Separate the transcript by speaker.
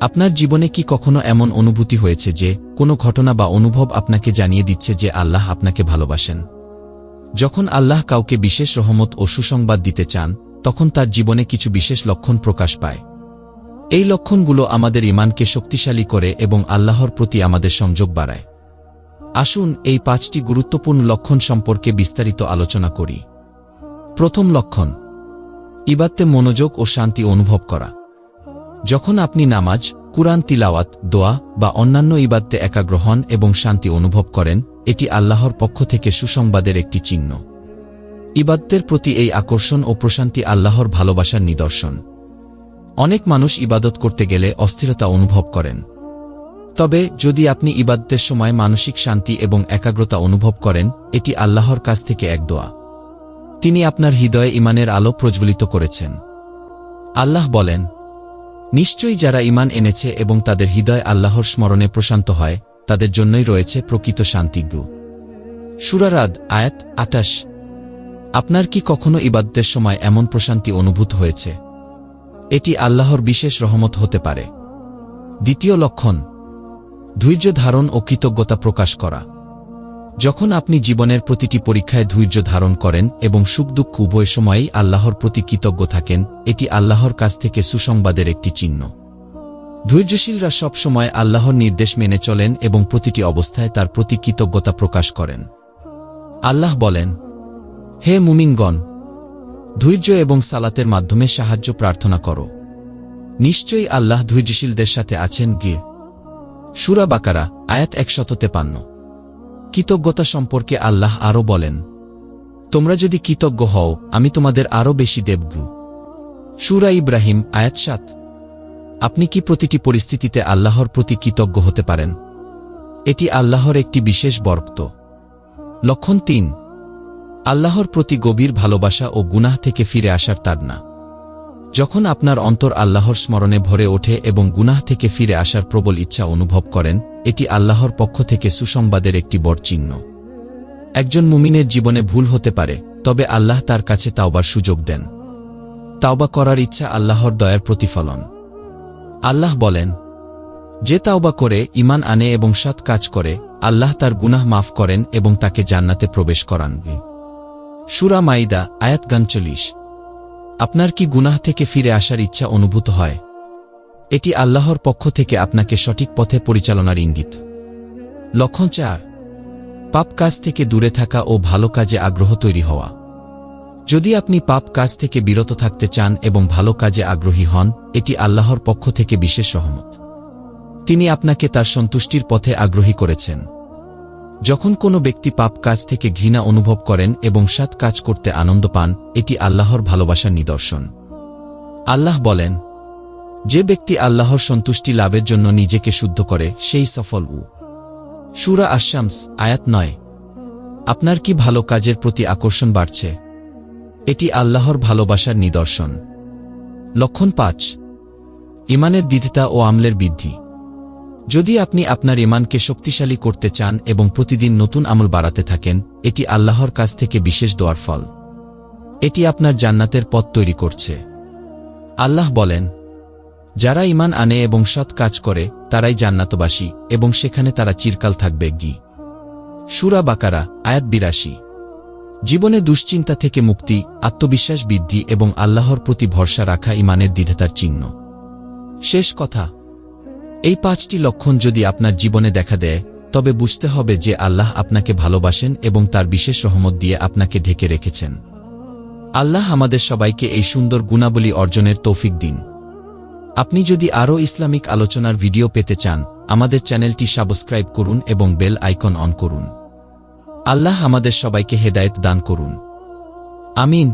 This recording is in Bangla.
Speaker 1: আপনার জীবনে কি কখনো এমন অনুভূতি হয়েছে যে কোনো ঘটনা বা অনুভব আপনাকে জানিয়ে দিচ্ছে যে আল্লাহ আপনাকে ভালোবাসেন? যখন আল্লাহ কাউকে বিশেষ রহমত ও সুসংবাদ দিতে চান, তখন তার জীবনে কিছু বিশেষ লক্ষণ প্রকাশ পায়। এই লক্ষণগুলো আমাদের ইমানকে শক্তিশালী করে এবং আল্লাহর প্রতি আমাদের সংযোগ বাড়ায়। আসুন এই পাঁচটি গুরুত্বপূর্ণ লক্ষণ সম্পর্কে বিস্তারিত আলোচনা করি। প্রথম লক্ষণ ইবাদতে মনোযোগ ও শান্তি অনুভব করা। যখন আপনি নামাজ, কুরআন, তিলাওয়াত, দোয়া বা অন্যান্য ইবাদতে একাগ্রহণ এবং শান্তি অনুভব করেন, এটি আল্লাহর পক্ষ থেকে সুসংবাদের একটি চিহ্ন। ইবাদতের প্রতি এই আকর্ষণ ও প্রশান্তি আল্লাহর ভালোবাসার নিদর্শন। অনেক মানুষ ইবাদত করতে গেলে অস্থিরতা অনুভব করেন। তবে যদি আপনি ইবাদতের সময় মানসিক শান্তি এবং একাগ্রতা অনুভব করেন, এটি আল্লাহর কাছ থেকে এক দোয়া। তিনি আপনার হৃদয়ে ইমানের আলো প্রজ্বলিত করেছেন। আল্লাহ বলেন নিশ্চয়ই যারা ইমান এনেছে এবং তাদের হৃদয় আল্লাহর স্মরণে প্রশান্ত হয়, তাদের জন্যই রয়েছে প্রকৃত শান্তিজ্ঞ। সুরারাদ আয়াত আটাশ আপনার কি কখনো ইবাদতের সময় এমন প্রশান্তি অনুভূত হয়েছে? এটি আল্লাহর বিশেষ রহমত হতে পারে। দ্বিতীয় লক্ষণ, ধৈর্য ধারণ ও কৃতজ্ঞতা প্রকাশ করা। যখন আপনি জীবনের প্রতিটি পরীক্ষায় ধৈর্য ধারণ করেন এবং সুখ দুঃখ উভয় সময়েই আল্লাহর প্রতি কৃতজ্ঞ থাকেন, এটি আল্লাহর কাছ থেকে সুসংবাদের একটি চিহ্ন। ধৈর্যশীলরা সব সময় আল্লাহর নির্দেশ মেনে চলেন এবং প্রতিটি অবস্থায় তার প্রতি কৃতজ্ঞতা প্রকাশ করেন। আল্লাহ বলেন, হে মুমিনগণ, ধৈর্য এবং সালাতের মাধ্যমে সাহায্য প্রার্থনা করো। নিশ্চয়ই আল্লাহ ধৈর্যশীলদের সাথে আছেন গিয়ে। সুরা বাকারা, আয়াত একশত তেপান্ন। কৃতজ্ঞতা সম্পর্কে আল্লাহ আরও বলেন, তোমরা যদি কৃতজ্ঞ হও, আমি তোমাদের আরও বেশি দেবগু। সুরা ইব্রাহিম, আয়াত সাত। আপনি কি প্রতিটি পরিস্থিতিতে আল্লাহর প্রতি কৃতজ্ঞ হতে পারেন? এটি আল্লাহর একটি বিশেষ বর্ক্ত। লক্ষণ তিন, আল্লাহর প্রতি গভীর ভালোবাসা ও গুনাহ থেকে ফিরে আসার তার না যখন আপনার অন্তর আল্লাহর স্মরণে ভরে ওঠে এবং গুনাহ থেকে ফিরে আসার প্রবল ইচ্ছা অনুভব করেন, এটি আল্লাহর পক্ষ থেকে সুসংবাদের একটি বড় চিহ্ন একজন মুমিনের জীবনে ভুল হতে পারে, তবে আল্লাহ তার কাছে তাওবার সুযোগ দেন। তাওবা করার ইচ্ছা আল্লাহর দয়ার প্রতিফলন। আল্লাহ বলেন, যে তাওবা করে ইমান আনে এবং সৎ কাজ করে, আল্লাহ তার গুনাহ মাফ করেন এবং তাকে জান্নাতে প্রবেশ করান। সুরা মাইদা, আয়াত গানচল্লিশ আপনার কি গুনাহ থেকে ফিরে আসার ইচ্ছা অনুভূত হয়? এটি আল্লাহর পক্ষ থেকে আপনাকে সঠিক পথে পরিচালনার ইঙ্গিত। লক্ষণ চার, পাপ কাজ থেকে দূরে থাকা ও ভালো কাজে আগ্রহ তৈরি হওয়া। যদি আপনি পাপ কাজ থেকে বিরত থাকতে চান এবং ভালো কাজে আগ্রহী হন, এটি আল্লাহর পক্ষ থেকে বিশেষ সহমত। তিনি আপনাকে তার সন্তুষ্টির পথে আগ্রহী করেছেন। যখন কোনো ব্যক্তি পাপ কাজ থেকে ঘৃণা অনুভব করেন এবং সৎ কাজ করতে আনন্দ পান, এটি আল্লাহর ভালোবাসার নিদর্শন। আল্লাহ বলেন, যে ব্যক্তি আল্লাহর সন্তুষ্টি লাভের জন্য নিজেকে শুদ্ধ করে, সেই সফল উ সুরা আশামস আয়াত নয়। আপনার কি ভালো কাজের প্রতি আকর্ষণ বাড়ছে? এটি আল্লাহর ভালোবাসার নিদর্শন। লক্ষণ পাঁচ, ইমানের দ্বিধতা ও আমলের বৃদ্ধি। যদি আপনি আপনার ইমানকে শক্তিশালী করতে চান এবং প্রতিদিন নতুন আমল বাড়াতে থাকেন, এটি আল্লাহর কাছ থেকে বিশেষ দোয়ার ফল। এটি আপনার জান্নাতের পথ তৈরি করছে। আল্লাহ বলেন, যারা ইমান আনে এবং সৎ কাজ করে, তারাই জান্নাতবাসী এবং সেখানে তারা চিরকাল থাকবে গি সুরা বাকারা, আয়াত বিরাশি। জীবনে দুশ্চিন্তা থেকে মুক্তি, আত্মবিশ্বাস বৃদ্ধি এবং আল্লাহর প্রতি ভরসা রাখা ইমানের দ্বিধাতার চিহ্ন। শেষ কথা এই পাঁচটি লক্ষণ যদি আপনার জীবনে দেখা দেয়, তবে বুঝতে হবে যে আল্লাহ আপনাকে ভালোবাসেন এবং তার বিশেষ রহমত দিয়ে আপনাকে ঢেকে রেখেছেন। আল্লাহ আমাদের সবাইকে এই সুন্দর গুণাবলী অর্জনের তৌফিক দিন। আপনি যদি আরও ইসলামিক আলোচনার ভিডিও পেতে চান, আমাদের চ্যানেলটি সাবস্ক্রাইব করুন এবং বেল আইকন অন করুন। আল্লাহ আমাদের সবাইকে হেদায়েত দান করুন। আমিন।